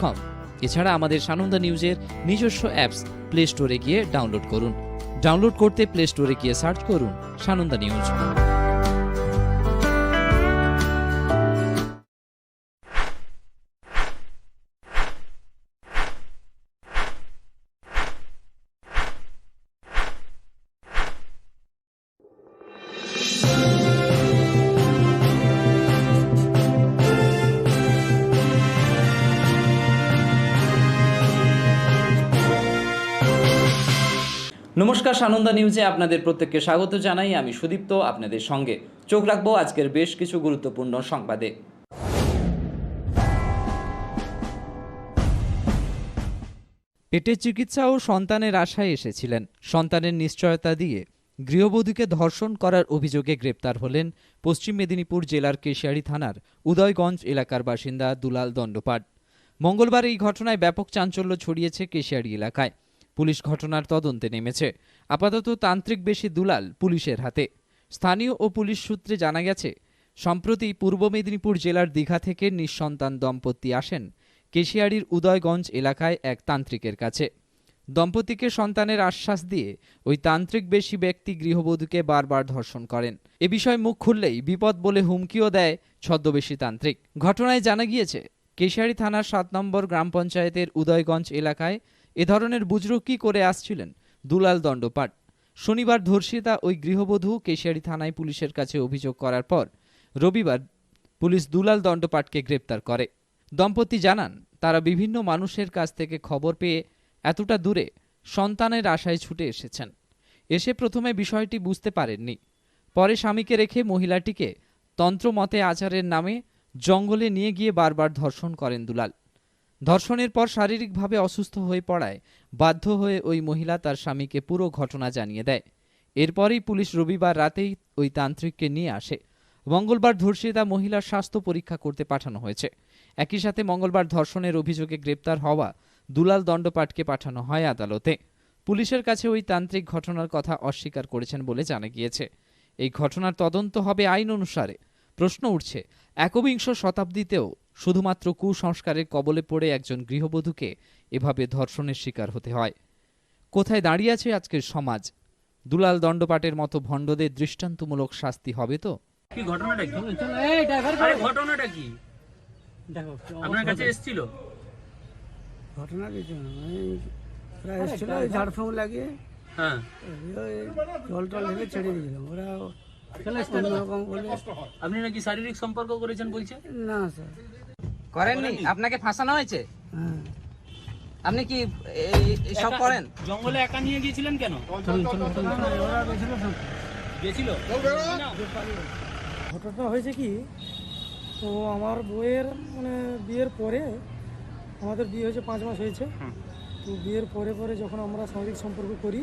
কম এছাড়া আমাদের সানন্দা নিউজের নিজস্ব অ্যাপস প্লে স্টোরে গিয়ে ডাউনলোড করুন। ডাউনলোড করতে প্লে স্টোরে গিয়ে সার্চ করুন সানন্দা নিউজ। সানন্দা নিউজে আপনাদের প্রত্যেককে স্বাগত জানাই। আমি সুদীপ্ত, আপনাদের সঙ্গে। চোখ রাখব আজকের বেশ কিছু গুরুত্বপূর্ণ সংবাদে। পেটের চিকিৎসা ও সন্তানের আশায় এসেছিলেন। সন্তানের নিশ্চয়তা দিয়ে গৃহবধূকে ধর্ষণ করার অভিযোগে গ্রেপ্তার হলেন পশ্চিম মেদিনীপুর জেলার কেশিয়াড়ি থানার উদয়গঞ্জ এলাকার বাসিন্দা দুলাল দণ্ডপাট মঙ্গলবার এই ঘটনায় ব্যাপক চাঞ্চল্য ছড়িয়েছে কেশিয়ারি এলাকায়। পুলিশ ঘটনার তদন্তে নেমেছে। আপাতত তান্ত্রিক বেশি দুলাল পুলিশের হাতে। স্থানীয় ও পুলিশ সূত্রে জানা গেছে, সম্প্রতি পূর্ব মেদিনীপুর জেলার দীঘা থেকে নিঃসন্তান দম্পতি আসেন কেশিয়াড়ির উদয়গঞ্জ এলাকায় এক তান্ত্রিকের কাছে। দম্পতিকে সন্তানের আশ্বাস দিয়ে ওই তান্ত্রিক বেশি ব্যক্তি গৃহবধূকে বারবার ধর্ষণ করেন। এ বিষয়ে মুখ খুললেই বিপদ বলে হুমকিও দেয় ছদ্মবেশী তান্ত্রিক। ঘটনায় জানা গিয়েছে কেশিয়াড়ি থানার সাত নম্বর গ্রাম পঞ্চায়েতের উদয়গঞ্জ এলাকায় এ ধরনের বুজরুকি করে আসছিলেন দুলাল দণ্ডপাট শনিবার ধর্ষিতা ওই গৃহবধূ কেশিয়াড়ি থানায় পুলিশের কাছে অভিযোগ করার পর রবিবার পুলিশ দুলাল দণ্ডপাটকে গ্রেপ্তার করে। দম্পতি জানান, তারা বিভিন্ন মানুষের কাছ থেকে খবর পেয়ে এতটা দূরে সন্তানের আশায় ছুটে এসেছেন। এসে প্রথমে বিষয়টি বুঝতে পারেননি। পরে স্বামীকে রেখে মহিলাটিকে তন্ত্রমতে আচারের নামে জঙ্গলে নিয়ে গিয়ে বারবার ধর্ষণ করেন দুলাল। ধর্ষণের পর শারীরিকভাবে অসুস্থ হয়ে পড়ায়। বাধ্য হয়ে ওই মহিলা তার স্বামীকে পুরো ঘটনা জানিয়ে দেয়। এরপরেই পুলিশ রবিবার রাতেই ওই তান্ত্রিককে নিয়ে আসে। মঙ্গলবার ধর্ষিতা মহিলার স্বাস্থ্য পরীক্ষা করতে পাঠানো হয়েছে। একই সাথে মঙ্গলবার ধর্ষণের অভিযোগে গ্রেপ্তার হওয়া দুলাল দণ্ডপাটকে পাঠানো হয় আদালতে। পুলিশের কাছে ওই তান্ত্রিক ঘটনার কথা অস্বীকার করেছেন বলে জানা গিয়েছে। এই ঘটনার তদন্ত হবে আইন অনুসারে। প্রশ্ন উঠছে, একবিংশ শতাব্দীতেও শুধুমাত্র কুসংস্কারের কবলে পড়ে একজন গৃহবধূকে এভাবে ধর্ষণের শিকার হতে হয়। কোথায় দাঁড়িয়ে আছে আজকের সমাজ? দুলাল দণ্ডপাটের মতো ভণ্ডদের দৃষ্টান্তমূলক শাস্তি হবে তো? কি ঘটনাটা কি? আরে ঘটনাটা কি? দেখো আপনার কাছে এসেছিল? ঘটনা কিছু না এই এসেছিল ঝাড়ফুঁক লাগিয়ে। হ্যাঁ। জল টল ঢেলে ছেড়ে দিয়েছিলাম। ওরা আপনি নাকি শারীরিক সম্পর্ক করেছেন বলছে না স্যার। করেননি? আপনাকে ফাঁসানো হয়েছে? হ্যাঁ। আপনি কি এই- সব করেন? জঙ্গলে একা নিয়ে গিয়েছিলেন কেন? ওরা গেছিল ঘটনাটা হয়েছে কি তো আমার বইয়ের মানে বিয়ের পরে আমাদের বিয়ে হয়েছে পাঁচ মাস হয়েছে। তো বিয়ের পরে পরে যখন আমরা শারীরিক সম্পর্ক করি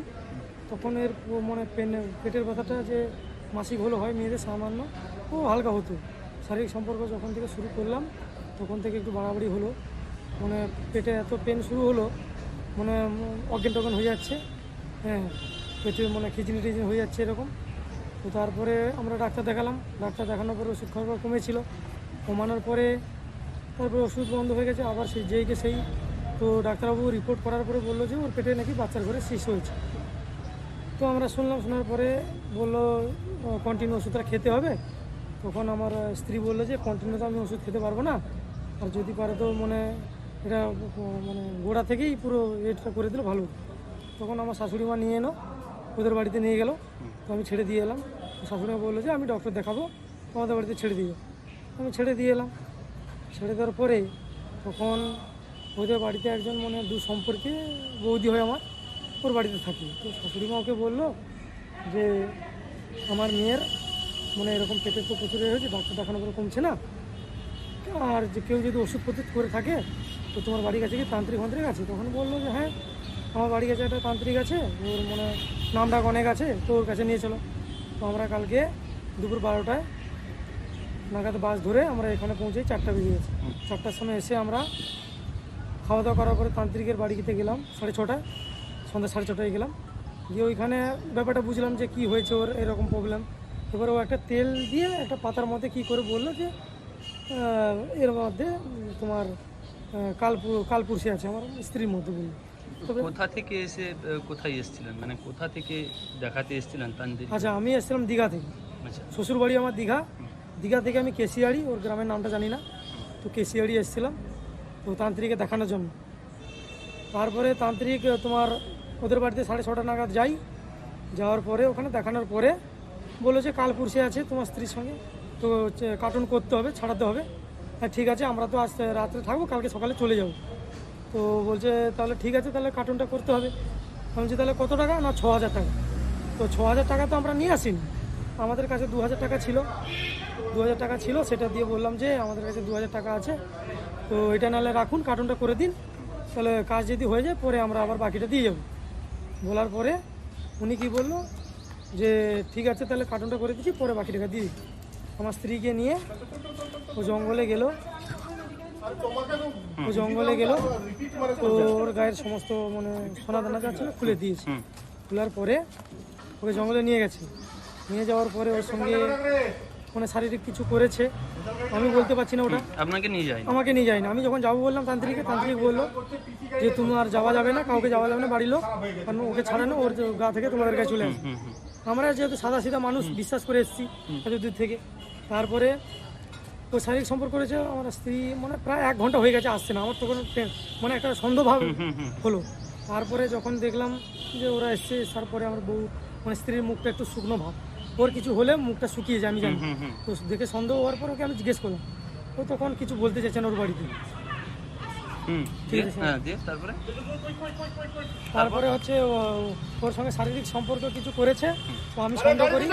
তখন এর মানে পেন পেটের ব্যথাটা যে মাসিক হলো হয় মেয়েদের সামান্য ও হালকা হতো। শারীরিক সম্পর্ক যখন থেকে শুরু করলাম তখন থেকে একটু বাড়াবাড়ি হলো। মানে পেটে এত পেন শুরু হলো মানে অজ্ঞান টজ্ঞান হয়ে যাচ্ছে। হ্যাঁ পেটে মানে খিচড়ি টিচড়ি হয়ে যাচ্ছে এরকম। তো তারপরে আমরা ডাক্তার দেখালাম। ডাক্তার দেখানোর পরে ওষুধ খাওয়ার কমেছিল। কমানোর পরে তারপরে ওষুধ বন্ধ হয়ে গেছে, আবার সেই যেইকে সেই। তো ডাক্তারবাবু রিপোর্ট করার পরে বলল যে ওর পেটে নাকি বাচ্চার ঘরে শিশু হয়েছে। তো আমরা শুনলাম, শোনার পরে বলল কন্টিনিউ ওষুধটা খেতে হবে? তখন আমার স্ত্রী বলল যে কন্টিনিউ তো আমি ওষুধ খেতে পারব না। আর যদি পারে তো মানে এটা মানে গোড়া থেকেই পুরো রেটটা করে দিলে, ভালো। তখন আমার শাশুড়ি মা নিয়ে এলো, ওদের বাড়িতে নিয়ে গেল। তো আমি ছেড়ে দিয়ে এলাম। শাশুড়ি মা বলল যে, আমি ডক্টর দেখাবো, তোমাদের বাড়িতে ছেড়ে দিয়ে আমি ছেড়ে দিয়ে এলাম। ছেড়ে দেওয়ার পরে তখন ওদের বাড়িতে একজন মানে দু সম্পর্কে বৌদি হয় আমার, ওর বাড়িতে থাকি। তো শাশুড়ি মা ওকে বলল যে, আমার মেয়ের মানে এরকম পেটের তো প্রচুর হয়েছে, ডাক্তার দেখানোর পরে কমছে না। আর যে কেউ যদি ওষুধপত্র করে থাকে তো তোমার বাড়ির কাছে কি তান্ত্রিক ফান্ত্রিক আছে। তখন বলল যে হ্যাঁ আমার বাড়ির কাছে একটা তান্ত্রিক আছে ওর মানে নাম ডাক অনেক আছে তো ওর কাছে নিয়ে চলো। তো আমরা কালকে দুপুর বারোটায় নাগাদ বাস ধরে আমরা এখানে পৌঁছে চারটা বেজে গেছে। চারটার সময় এসে আমরা খাওয়া দাওয়া করার পরে তান্ত্রিকের বাড়িতে গেলাম সাড়ে ছটায় সন্ধ্যা সাড়ে ছটায় গেলাম। গিয়ে ওইখানে ব্যাপারটা বুঝলাম যে কি হয়েছে ওর এরকম প্রবলেম এবার ও একটা তেল দিয়ে একটা পাতার মধ্যে কি করে বলল যে এর মধ্যে তোমার কালপুর কালপুরসি আছে আমার স্ত্রীর মধ্যে বলি কোথা থেকে এসে কোথায় এসেছিলেন? মানে কোথা থেকে দেখাতে এসেছিলেন তান্ত্রিক আচ্ছা আমি এসেছিলাম দীঘা থেকে। আচ্ছা। শ্বশুরবাড়ি আমার দীঘা। দীঘা থেকে আমি কেশিয়াড়ি ওর গ্রামের নামটা জানি না। তো কেশিয়াড়ি এসেছিলাম তো তান্ত্রিকে দেখানোর জন্য। তারপরে তান্ত্রিক তোমার ওদের বাড়িতে সাড়ে ছটা নাগাদ যাই। যাওয়ার পরে ওখানে দেখানোর পরে বলল যে কাল পুরুষে আছে তোমার স্ত্রীর সঙ্গে। তো হচ্ছে কার্টুন করতে হবে, ছাড়াতে হবে। হ্যাঁ ঠিক আছে, আমরা তো আজ রাত্রে থাকব, কালকে সকালে চলে যাব। তো বলছে, তাহলে ঠিক আছে, তাহলে কার্টুনটা করতে হবে। বলছি, তাহলে কত টাকা? না ছ হাজার টাকা। তো ছ হাজার টাকা তো আমরা নিয়ে আসিনি। আমাদের কাছে দু হাজার টাকা ছিল। দু হাজার টাকা ছিল, সেটা দিয়ে বললাম যে আমাদের কাছে দু হাজার টাকা আছে। তো এটা নাহলে রাখুন কার্টুনটা করে দিন। তাহলে কাজ যদি হয়ে যায়, পরে আমরা আবার বাকিটা দিয়ে যাব। বলার পরে উনি কি বলল যে, ঠিক আছে, তাহলে কার্টুনটা করে দিচ্ছি, পরে বাকি টাকা দিয়ে দিচ্ছি। আমার স্ত্রীকে নিয়ে ও জঙ্গলে গেল। ও জঙ্গলে গেল। তো ওর গায়ের সমস্ত মানে সোনা দানা যা ছিল খুলে দিয়েছে। খোলার পরে ওকে জঙ্গলে নিয়ে গেছে। নিয়ে যাওয়ার পরে ওর সঙ্গে মানে শারীরিক কিছু করেছে। আমি বলতে পারছি না ওটা। আপনাকে নিয়ে যায়নি। আমাকে নিয়ে যায়নি। আমি যখন যাব বললাম তান্ত্রিকে তান্ত্রিক বলল যে তুমি আর যাওয়া যাবে না কাউকে যাওয়া যাবে না বাড়ির লোক। কারণ ওকে ছাড়ানো ওর গা থেকে তোমাদের কাছে চলে আসবে আমরা যেহেতু সাদা সিধা মানুষ বিশ্বাস করে এসেছি দূর থেকে। তারপরে ও শারীরিক সম্পর্ক করেছে আমার স্ত্রী মানে প্রায় এক ঘণ্টা হয়ে গেছে আসছে না আমার তখন মানে একটা সন্দেহভাব হলো। তারপরে যখন দেখলাম যে ওরা এসছে তারপরে আমার বউ মানে স্ত্রীর মুখটা একটু শুকনো ভাব। ওর কিছু হলে মুখটা শুকিয়ে যায় আমি জানি। তো দেখে সন্দেহ হওয়ার পর ওকে আমি জিজ্ঞেস করলাম। ও তখন কিছু বলতে চাইছেন ওর বাড়িতে। হুম ঠিক আছে। হ্যাঁ তারপরে? তারপরে হচ্ছে ও- ওর সঙ্গে শারীরিক সম্পর্ক কিছু করেছে তো আমি সন্দেহ করি।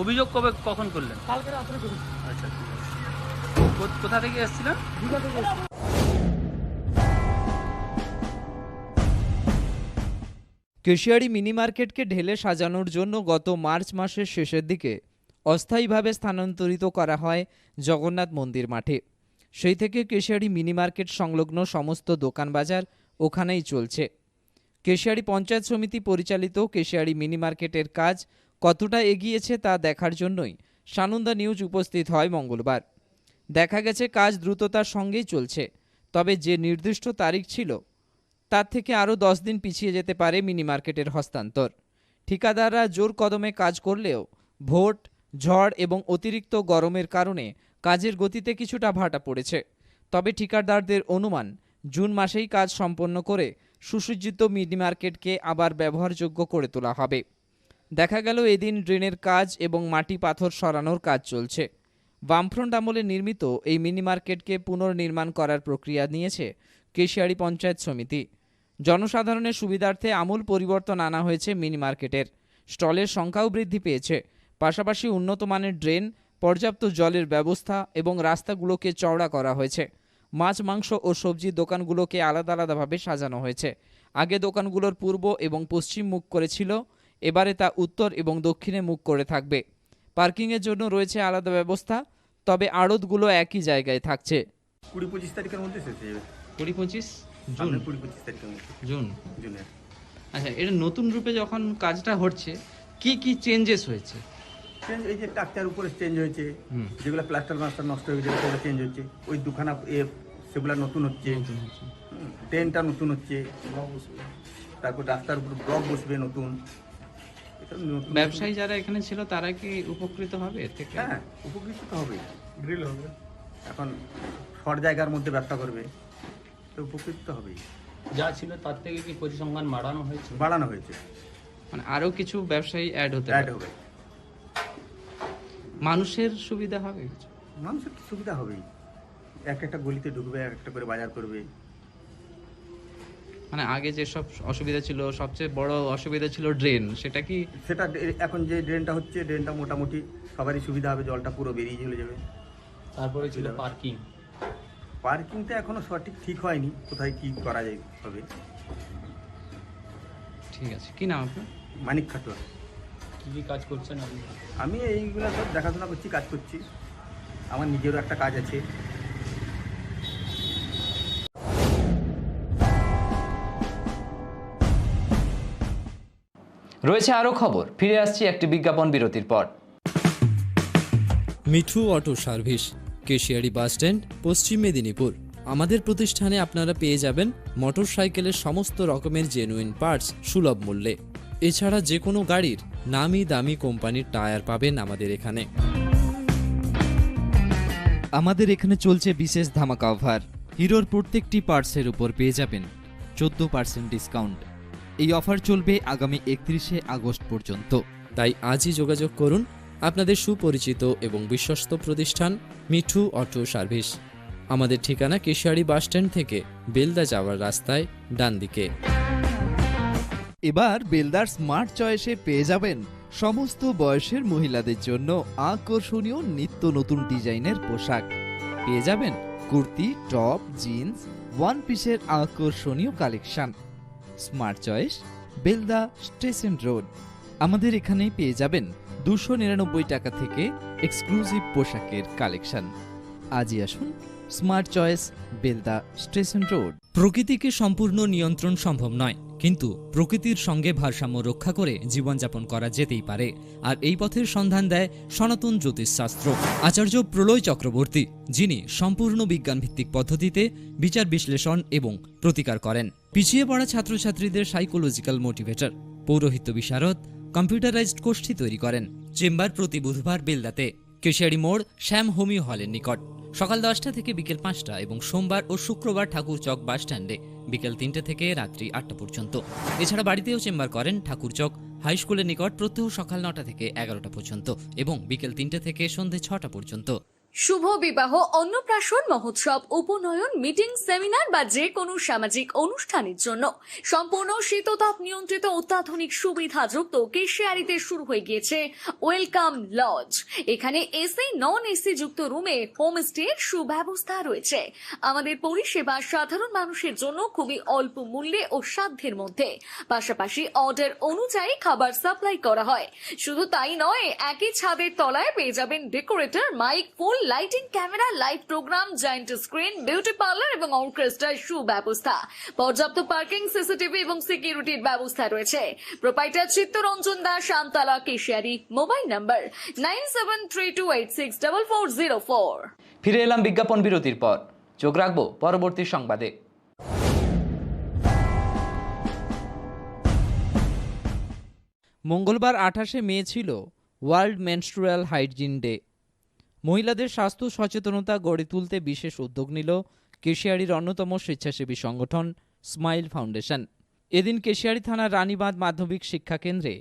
অভিযোগ কবে কখন করলেন? কালকে রাত্রে করি আচ্ছা কোথা থেকে এসেছিলেন? দীঘা থেকে এসেছি। কেশিয়ারি মিনি মার্কেটকে ঢেলে সাজানোর জন্য গত মার্চ মাসের শেষের দিকে অস্থায়ীভাবে স্থানান্তরিত করা হয় জগন্নাথ মন্দির মাঠে। সেই থেকে কেশিয়ারি মিনি মার্কেট সংলগ্ন সমস্ত দোকান বাজার ওখানেই চলছে। কেশিয়ারি পঞ্চায়েত সমিতি পরিচালিত কেশিয়ারি মিনি মার্কেটের কাজ কতটা এগিয়েছে তা দেখার জন্যই সানন্দা নিউজ উপস্থিত হয় মঙ্গলবার। দেখা গেছে কাজ দ্রুততার সঙ্গেই চলছে, তবে যে নির্দিষ্ট তারিখ ছিল, তার থেকে আরও দশ দিন পিছিয়ে যেতে পারে মিনি মার্কেটের হস্তান্তর। ঠিকাদাররা জোর কদমে কাজ করলেও ভোট, ঝড় এবং অতিরিক্ত গরমের কারণে কাজের গতিতে কিছুটা ভাটা পড়েছে। তবে ঠিকাদারদের অনুমান, জুন মাসেই কাজ সম্পন্ন করে সুসজ্জিত মিনি মার্কেটকে আবার ব্যবহারযোগ্য করে তোলা হবে। দেখা গেল এদিন ড্রেনের কাজ এবং মাটি পাথর সরানোর কাজ চলছে। বামফ্রন্ট আমলে নির্মিত এই মিনি মার্কেটকে পুনর্নির্মাণ করার প্রক্রিয়া নিয়েছে কেশিয়ারি পঞ্চায়েত সমিতি। জনসাধারণের সুবিধার্থে আমূল পরিবর্তন আনা হয়েছে মিনি মার্কেটের স্টলের সংখ্যাও বৃদ্ধি পেয়েছে। পাশাপাশি উন্নত মানের ড্রেন, পর্যাপ্ত জলের ব্যবস্থা এবং রাস্তাগুলোকে চওড়া করা হয়েছে। মাছ, মাংস ও সবজির দোকানগুলোকে আলাদা আলাদাভাবে সাজানো হয়েছে। আগে দোকানগুলোর পূর্ব এবং পশ্চিম মুখ করেছিল এবারে তা উত্তর এবং দক্ষিণে মুখ করে থাকবে। পার্কিংয়ের জন্য রয়েছে আলাদা ব্যবস্থা তবে আড়তগুলো একই জায়গায় থাকছে। কুড়ি পঁচিশ তারিখের মধ্যে শেষ হয়ে যাবে। কুড়ি পঁচিশ সামনে কুড়ি পঁচিশ তারিখের মধ্যে। জুন? জুনের। আচ্ছা এটা নতুন রূপে যখন কাজটা হচ্ছে কি কি চেঞ্জেস হয়েছে? চেঞ্জ এই যে টাকচার উপরে চেঞ্জ হয়েছে হুম। যেগুলো প্লাস্টার মাস্টার নষ্ট হয়ে গেছে সেগুলো চেঞ্জ হচ্ছে। ওই দুখানা এ সেগুলো নতুন হচ্ছে। ট্রেনটা নতুন হচ্ছে। তারপর রাস্তার উপর ব্লক বসবে নতুন। ব্যবসায়ী যারা এখানে ছিল তারা কি উপকৃত হবে এর থেকে? হ্যাঁ উপকৃত তো হবেই। গ্রিল হবে। এখন শর্ট জায়গার মধ্যে ব্যবসা করবে তো উপকৃত তো হবেই। যা ছিল তার থেকে কি পরিসংখ্যান বাড়ানো হয়েছে? বাড়ানো হয়েছে। মানে আরও কিছু ব্যবসায়ী অ্যাড হতে অ্যাড হবে। মানুষের সুবিধা হবে কিছু? মানুষের তো সুবিধা হবেই। এক একটা গলিতে ঢুকবে এক একটা করে বাজার করবে। মানে আগে যে সব অসুবিধা ছিল সবচেয়ে বড় অসুবিধা ছিল ড্রেন সেটা কি? সেটা এখন যে ড্রেনটা হচ্ছে ড্রেনটা মোটামুটি সবারই সুবিধা হবে জলটা পুরো বেরিয়ে চলে যাবে। তারপরে ছিল পার্কিং পার্কিংটা এখনও সঠিক ঠিক হয়নি কোথায় কি করা যায় হবে। ঠিক আছে কি নাম আপনার? মানিক খাটুয়া। কি কি কাজ করছেন আপনি? আমি এইগুলো সব দেখাশোনা করছি কাজ করছি। আমার নিজেরও একটা কাজ আছে। রয়েছে আরও খবর। ফিরে আসছি একটি বিজ্ঞাপন বিরতির পর। Mithu auto service, Keshiary bus stand Paschim Medinipur. আমাদের প্রতিষ্ঠানে আপনারা পেয়ে যাবেন মোটরসাইকেলের সমস্ত রকমের জেনুইন পার্টস সুলভ মূল্যে। এছাড়া যে কোনো গাড়ির নামি দামি কোম্পানির টায়ার পাবেন আমাদের এখানে। আমাদের এখানে চলছে বিশেষ ধামাকা অফার হিরোর প্রত্যেকটি পার্টসের উপর পেয়ে যাবেন। চোদ্দ পার্সেন্ট ডিসকাউন্ট এই অফার চলবে আগামী একত্রিশে আগস্ট পর্যন্ত। তাই আজই যোগাযোগ করুন আপনাদের সুপরিচিত এবং বিশ্বস্ত প্রতিষ্ঠান মিঠু অটো সার্ভিস। আমাদের ঠিকানা কেশিয়ারি বাসস্ট্যান্ড থেকে বেলদা যাওয়ার রাস্তায় ডান দিকে এবার বেলদার স্মার্ট চয়েসে পেয়ে যাবেন সমস্ত বয়সের মহিলাদের জন্য আকর্ষণীয় নিত্য নতুন ডিজাইনের পোশাক। পেয়ে যাবেন কুর্তি টপ জিন্স ওয়ান পিসের আকর্ষণীয় collection. Smart choice Belda station road আমাদের এখানেই পেয়ে যাবেন দুশো নিরানব্বই টাকা থেকে এক্সক্লুসিভ পোশাকের কালেকশন আজই আসুন smart choice Belda station road প্রকৃতিকে সম্পূর্ণ নিয়ন্ত্রণ সম্ভব নয়। কিন্তু প্রকৃতির সঙ্গে ভারসাম্য রক্ষা করে জীবনযাপন করা যেতেই পারে। আর এই পথের সন্ধান দেয় সনাতন জ্যোতিষশাস্ত্র। আচার্য প্রলয় চক্রবর্তী, যিনি সম্পূর্ণ বিজ্ঞানভিত্তিক পদ্ধতিতে বিচার বিশ্লেষণ এবং প্রতিকার করেন। পিছিয়ে পড়া ছাত্রছাত্রীদের সাইকোলজিক্যাল মোটিভেটর পৌরোহিত্য বিশারদ কম্পিউটারাইজড গোষ্ঠী তৈরি করেন, চেম্বার প্রতি বুধবার বেলদাতে। কেশিয়ারি মোড় শ্যাম হোমিও হলের নিকট। সকাল দশটা থেকে বিকেল পাঁচটা এবং সোমবার ও শুক্রবার ঠাকুরচক বাস স্ট্যান্ডে, বিকেল তিনটে থেকে রাত্রি আটটা পর্যন্ত। এছাড়া বাড়িতেও চেম্বার করেন ঠাকুরচক হাই স্কুলের নিকট প্রত্যহ সকাল নটা থেকে এগারোটা পর্যন্ত এবং বিকেল তিনটে থেকে সন্ধে ছটা পর্যন্ত। শুভ বিবাহ, অন্নপ্রাশন, মহোৎসব, উপনয়ন মিটিং সেমিনার বা যে কোনো সামাজিক অনুষ্ঠানের জন্য। সম্পূর্ণ শীততাপ নিয়ন্ত্রিত অত্যাধুনিক সুবিধাযুক্ত কেশিয়ারিতে শুরু হয়ে গিয়েছে ওয়েলকাম লজ এখানে এসি নন এসি যুক্ত রুমে হোম হোমস্টে সুব্যবস্থা রয়েছে। আমাদের পরিষেবা সাধারণ মানুষের জন্য খুবই অল্প মূল্যে ও সাধ্যের মধ্যে। পাশাপাশি অর্ডার অনুযায়ী খাবার সাপ্লাই করা হয়। শুধু তাই নয়, একই ছাদের তলায় পেয়ে যাবেন ডেকোরেটর মাইক ফুল lighting camera live programme giant screen beauty parlour এবং অর্কেস্ট্রার সুব্যবস্থা। পর্যাপ্ত পার্কিং সিসিটিভি এবং সিকিউরিটির ব্যবস্থা রয়েছে। Proprietor Chittaranjan Das Shantala Keshiary mobile number nine seven three two eight six double four zero four ফিরে এলাম বিজ্ঞাপন বিরতির পর। চোখ রাখব পরবর্তী সংবাদে। মঙ্গলবার আঠাশে মে ছিল ওয়ার্ল্ড মেনস্ট্রুয়াল হাইজিন ডে। মহিলাদের স্বাস্থ্য সচেতনতা গড়ে তুলতে বিশেষ উদ্যোগ নিল কেশিয়ারির অন্যতম স্বেচ্ছাসেবী সংগঠন স্মাইল ফাউন্ডেশন। এদিন কেশিয়ারি থানার রানীবাঁধ মাধ্যমিক শিক্ষা কেন্দ্রে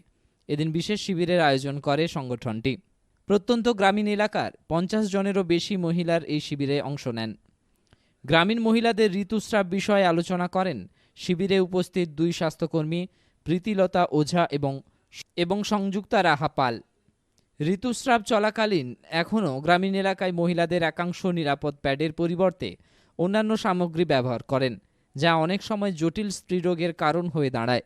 এদিন বিশেষ শিবিরের আয়োজন করে সংগঠনটি। প্রত্যন্ত গ্রামীণ এলাকার পঞ্চাশ জনেরও বেশি মহিলার এই শিবিরে অংশ নেন। গ্রামীণ মহিলাদের ঋতুস্রাব বিষয়ে আলোচনা করেন শিবিরে উপস্থিত দুই স্বাস্থ্যকর্মী প্রীতিলতা ওঝা এবং এবং সংযুক্তা রাহা পাল। ঋতুস্রাব চলাকালীন এখনও গ্রামীণ এলাকায় মহিলাদের একাংশ নিরাপদ প্যাডের পরিবর্তে অন্যান্য সামগ্রী ব্যবহার করেন, যা অনেক সময় জটিল স্ত্রীরোগের কারণ হয়ে দাঁড়ায়।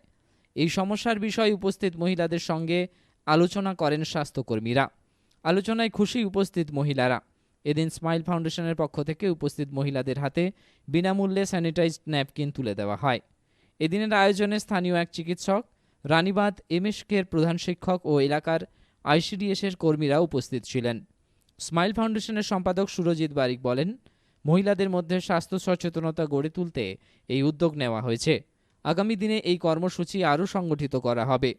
এই সমস্যার বিষয়ে উপস্থিত মহিলাদের সঙ্গে আলোচনা করেন স্বাস্থ্যকর্মীরা। আলোচনায় খুশি উপস্থিত মহিলারা। এদিন স্মাইল ফাউন্ডেশনের পক্ষ থেকে উপস্থিত মহিলাদের হাতে বিনামূল্যে স্যানিটাইজড ন্যাপকিন তুলে দেওয়া হয়। এদিনের আয়োজনে স্থানীয় এক চিকিৎসক, রানীবাঁধ এমএসকের প্রধান শিক্ষক ও এলাকার আইসিডিএসের কর্মীরা উপস্থিত ছিলেন। স্মাইল ফাউন্ডেশনের সম্পাদক সুরজিৎ বারিক বলেন, মহিলাদের মধ্যে স্বাস্থ্য সচেতনতা গড়ে তুলতে এই উদ্যোগ নেওয়া হয়েছে। আগামী দিনে এই কর্মসূচি আরও সংগঠিত করা হবে।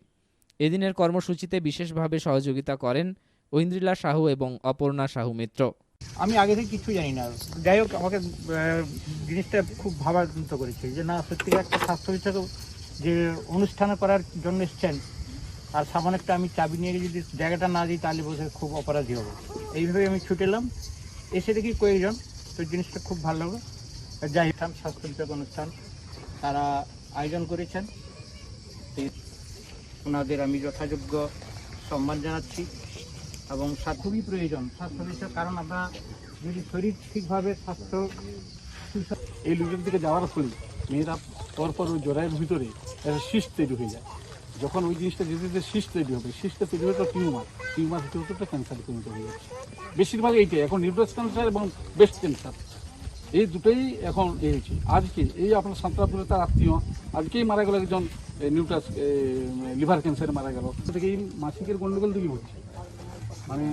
এদিনের কর্মসূচিতে বিশেষভাবে সহযোগিতা করেন ঐন্দ্রিলা সাহু এবং অপর্ণা সাহু মিত্র। আমি আগে থেকে কিছু জানি না। যাই হোক, আমাকে জিনিসটা খুব ভাবান্ত করেছে যে, না সত্যি একটা স্বাস্থ্য বিষয়ক যে অনুষ্ঠান করার জন্য এসছেন আর সামনে একটা আমি চাবি নিয়ে যদি জায়গাটা না দিই, তাহলে বসে খুব অপরাধী হব। এইভাবে আমি ছুটে এলাম। এসে দেখি কয়েকজন, তো জিনিসটা খুব ভালো লাগল। যাই স্বাস্থ্য বিষয়ক অনুষ্ঠান। তারা আয়োজন করেছেন। ওনাদের আমি যথাযোগ্য সম্মান জানাচ্ছি এবং খুবই প্রয়োজন। স্বাস্থ্য বিষয় কারণ আমরা যদি শরীর ঠিকভাবে, স্বাস্থ্য এই লুজের দিকে যাওয়ার ফলে মেয়েরা পরপর ওই জোড়াইয়ের ভিতরে একটা তৈরি হয়ে যায়। যখন ওই জিনিসটা যেতে যেতে শীষ তৈরি হবে, শীষটা তৈরি তো টিউমার। টিউমার হতে হতে ক্যান্সার পরিণত হয়ে যাচ্ছে। বেশিরভাগ এইটাই। এখন নিউট্রাস ক্যান্সার এবং ব্রেস্ট ক্যান্সার এই দুটোই এখন এই হয়েছে। আজকে এই আপনার সান্তাপুরে তার আত্মীয়। আজকেই মারা গেল একজন নিউট্রাস লিভার ক্যান্সারে মারা গেল। এই মাসিকের গণ্ডগোল থেকে হচ্ছে। মানে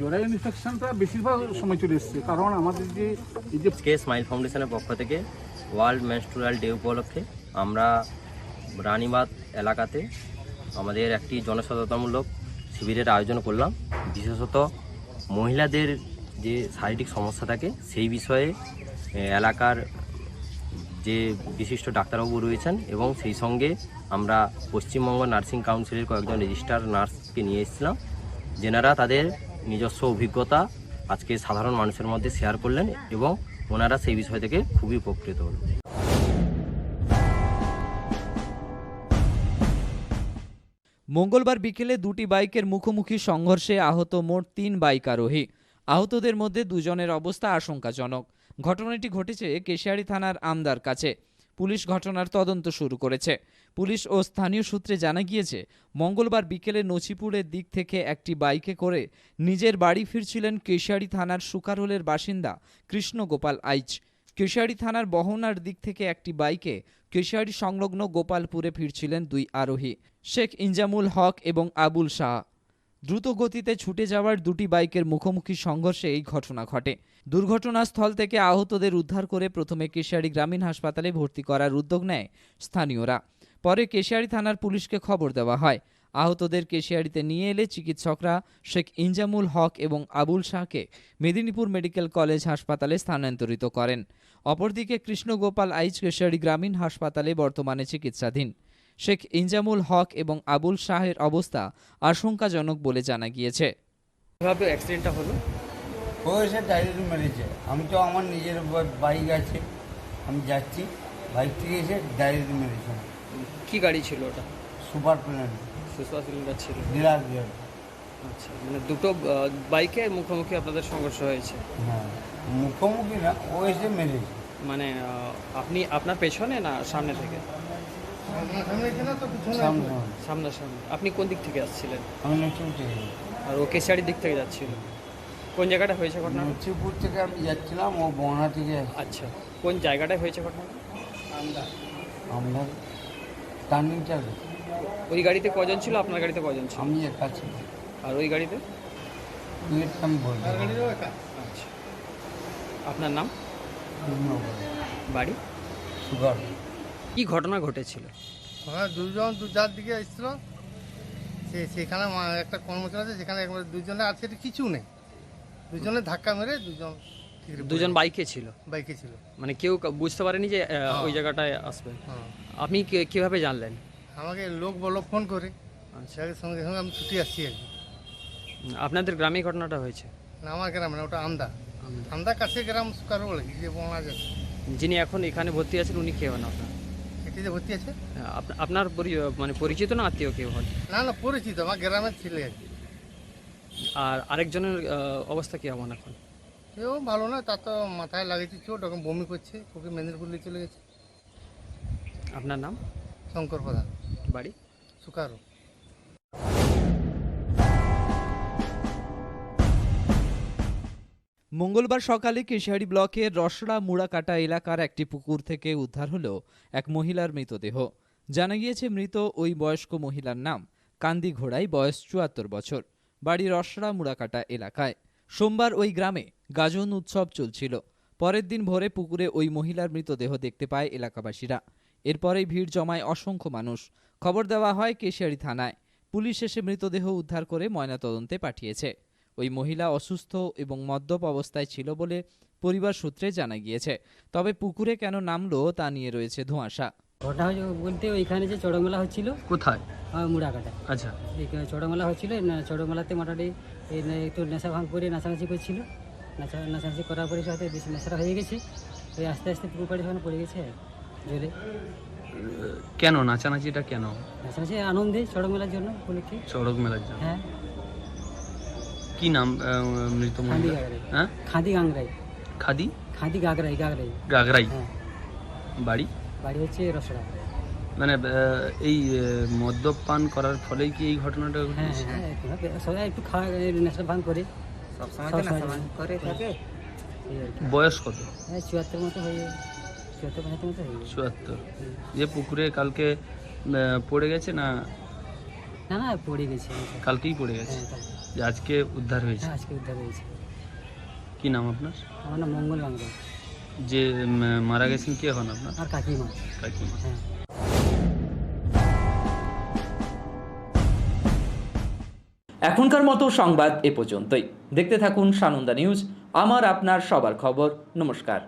জরায়ু ইনফেকশনটা বেশিরভাগ সময় চলে এসছে। কারণ আমাদের যে, এই যে স্মাইল ফাউন্ডেশনের পক্ষ থেকে ওয়ার্ল্ড মেনস্ট্রুয়াল ডে উপলক্ষে আমরা রানীবাদ এলাকাতে আমাদের একটি জনসচেতনমূলক শিবিরের আয়োজন করলাম। বিশেষত মহিলাদের যে শারীরিক সমস্যা থাকে, সেই বিষয়ে এলাকার যে বিশিষ্ট ডাক্তারবাবু রয়েছেন এবং সেই সঙ্গে আমরা পশ্চিমবঙ্গ নার্সিং কাউন্সিলের কয়েকজন রেজিস্টার নার্সকে নিয়ে এসেছিলাম। যেনারা তাদের নিজস্ব অভিজ্ঞতা আজকে সাধারণ মানুষের মধ্যে শেয়ার করলেন এবং ওনারা সেই বিষয় থেকে খুবই উপকৃত হলেন। মঙ্গলবার বিকেলে দুটি বাইকের মুখোমুখি সংঘর্ষে আহত মোট তিন বাইক আরোহী। আহতদের মধ্যে দুজনের অবস্থা আশঙ্কাজনক। ঘটনাটি ঘটেছে কেশিয়াড়ি থানার আমদার কাছে। পুলিশ ঘটনার তদন্ত শুরু করেছে। পুলিশ ও স্থানীয় সূত্রে জানা গিয়েছে, মঙ্গলবার বিকেলে নছিপুরের দিক থেকে একটি বাইকে করে নিজের বাড়ি ফিরছিলেন কেশিয়ারি থানার সুকারোলের বাসিন্দা কৃষ্ণগোপাল আইচ। কেশিয়াড়ি থানার বহনার দিক থেকে একটি বাইকে কেশিয়াড়ি সংলগ্ন গোপালপুরে ফিরছিলেন দুই আরোহী, শেখ ইনজামুল হক এবং আবুল শাহ। দ্রুত গতিতে ছুটে যাওয়ার দুটি বাইকের মুখোমুখি সংঘর্ষে এই ঘটনা ঘটে। দুর্ঘটনাস্থল থেকে আহতদের উদ্ধার করে প্রথমে কেশিয়াড়ি গ্রামীণ হাসপাতালে ভর্তি করার উদ্যোগ নেয় স্থানীয়রা। পরে কেশিয়াড়ি থানার পুলিশকে খবর দেওয়া হয়। আহতদের কেশিয়াড়িতে নিয়ে এলে চিকিৎসকরা শেখ ইনজামুল হক এবং আবুল শাহকে মেদিনীপুর মেডিকেল কলেজ হাসপাতালে স্থানান্তরিত করেন। অপরদিকে কৃষ্ণগোপাল আইচ কেশিয়াড়ি গ্রামীণ হাসপাতালে বর্তমানে চিকিৎসাধীন। শেখ ইনজামুল হক এবং আবুল শাহের অবস্থা আশঙ্কাজনক বলে জানা গিয়েছে। কীভাবে অ্যাক্সিডেন্টটা হলো? ও এসে ডাইরেক্ট মেরেছে আমি তো আমার নিজের বাইক আছে। আমি যাচ্ছি। বাইক থেকে এসে ডাইরেক্ট মেরেছে কি গাড়ি ছিল ওটা? সুপার প্লেন সুপার সিলিন্ডার ছিল। ডিলার গিয়ার আচ্ছা মানে দুটো বাইকে মুখোমুখি আপনাদের সংঘর্ষ হয়েছে? হ্যাঁ মুখোমুখি না ও এসে মেরেছে। মানে আপনি আপনার পেছনে না সামনে থেকে? সামনে। সামনাসামনি। আপনি কোন দিক থেকে আসছিলেন? আর ও কেশিয়াড়ির দিক থেকে যাচ্ছিল। কোন জায়গাটা হয়েছে ঘটনা? নচিপুর থেকে আমি যাচ্ছিলাম ও বহনা থেকে আচ্ছা কোন জায়গাটায় হয়েছে ঘটনা? আমরা টার্নিংটা ওই গাড়িতে কজন ছিল? আপনার গাড়িতে কজন ছিল? আমি একা ছিল আর ওই গাড়িতে? বলব আচ্ছা। আপনার নাম? বাড়ি? সুগার। কি ঘটনা ঘটেছিল? ওখানে দুজন দু চার দিকে এসেছিল। সে সেখানে একটা কর্মচারী আছে সেখানে একবার দুজনে আছে কিছু নেই। দুজনে ধাক্কা মেরে দুজন দুজন বাইকে ছিল? বাইকে ছিল। মানে কেউ বুঝতে পারেনি যে ওই জায়গাটায় আসবে। হ্যাঁ। আপনি কি- কীভাবে জানলেন? আমাকে লোক বলো ফোন করে। আচ্ছা। সঙ্গে সঙ্গে আমি ছুটি আসছি আর কি। আপনাদের গ্রামে ঘটনাটা হয়েছে? না আমার গ্রাম না ওটা আমদা। আমদা। কাছে গ্রাম সুকার বলে যে বোনা যাচ্ছে যিনি এখন এখানে ভর্তি আছেন উনি কে হন আপনার? এটিতে ভর্তি আছে? আপনার মানে পরিচিত না আত্মীয় কেউ হন? না না পরিচিত আমার গ্রামের ছেলে আর কি। আর আরেকজনের অবস্থা কি এমন এখন? কেউ ভালো না তার তো মাথায় লাগিয়েছে চোট ওকে বমি করছে ওকে মেদিনীপুর চলে গেছে। আপনার নাম? শঙ্কর প্রধান। বাড়ি? সুকারো। মঙ্গলবার সকালে কেশিয়াড়ি ব্লকের রসড়া মুড়াকাটা এলাকার একটি পুকুর থেকে উদ্ধার হলো এক মহিলার মৃতদেহ। জানা গিয়েছে মৃত ওই বয়স্ক মহিলার নাম কান্দি ঘোড়াই বয়স চুয়াত্তর বছর। বাড়ি রসড়া মুড়াকাটা এলাকায়। সোমবার ওই গ্রামে গাজন উৎসব চলছিল। পরের দিন ভোরে পুকুরে ওই মহিলার মৃতদেহ দেখতে পায় এলাকাবাসীরা। এরপরেই ভিড় জমায় অসংখ্য মানুষ। খবর দেওয়া হয় কেশিয়ারি থানায়। পুলিশ এসে মৃতদেহ উদ্ধার করে ময়নাতদন্তে পাঠিয়েছে। ওই মহিলা অসুস্থ এবং মদ্যপ অবস্থায় ছিল বলে পরিবার সূত্রে জানা গিয়েছে। তবে পুকুরে কেন নামলো তা নিয়ে রয়েছে ধোঁয়াশা। ঘটনা হয়েছে বলতে ওইখানে যে চড়কমেলা হচ্ছিল কোথায়? মুড়াকাটা আচ্ছা। এই চড়কমেলা হচ্ছিল চড়কমেলাতে মোটামুটি একটু নেশা ভাঙ করে নাচানাচি করছিল। নাচা নাচানাচি করার পরে হয়তো বেশি নেশাটা হয়ে গেছে। ওই আস্তে আস্তে পুকুর পাড়ে পড়ে গেছে কেন? নাচানাচিটা কেন? নাচানাচি আনন্দে চড়ক মেলার জন্য উপলক্ষে। চড়ক মেলার জন্য? হ্যাঁ। কি নাম মৃত হ্যাঁ? খাদি গাংরাই খাদি? খাদি গাগরাই গাগরাই। গাগরাই? হ্যাঁ। বাড়ি? বাড়ি হচ্ছে রসড়া মানে এই মদ্যপান করার ফলেই কি এই ঘটনাটা হ্যাঁ হ্যাঁ একটু সবাই একটু খাওয়া নেশা ভাঙ করে। সবসময় করে থাকে। বয়স কত? হ্যাঁ চুয়াত্তর মতো হয়ে চুয়াত্তর যে পুকুরে কালকে পড়ে গেছে না? না না পড়ে গেছে। কালকেই পড়ে গেছে? হ্যাঁ যে আজকে উদ্ধার হয়েছে? হ্যাঁ আজকে উদ্ধার হয়েছে। কি নাম আপনার? আমার নাম মঙ্গল গাঙ্গুলি। যে মারা গেছেন কে হন আপনার? আর কাকিমা। কাকিমা। হ্যাঁ। এখনকার মতো সংবাদ এ পর্যন্তই। দেখতে থাকুন সানন্দা নিউজ। আমার আপনার সবার খবর। নমস্কার।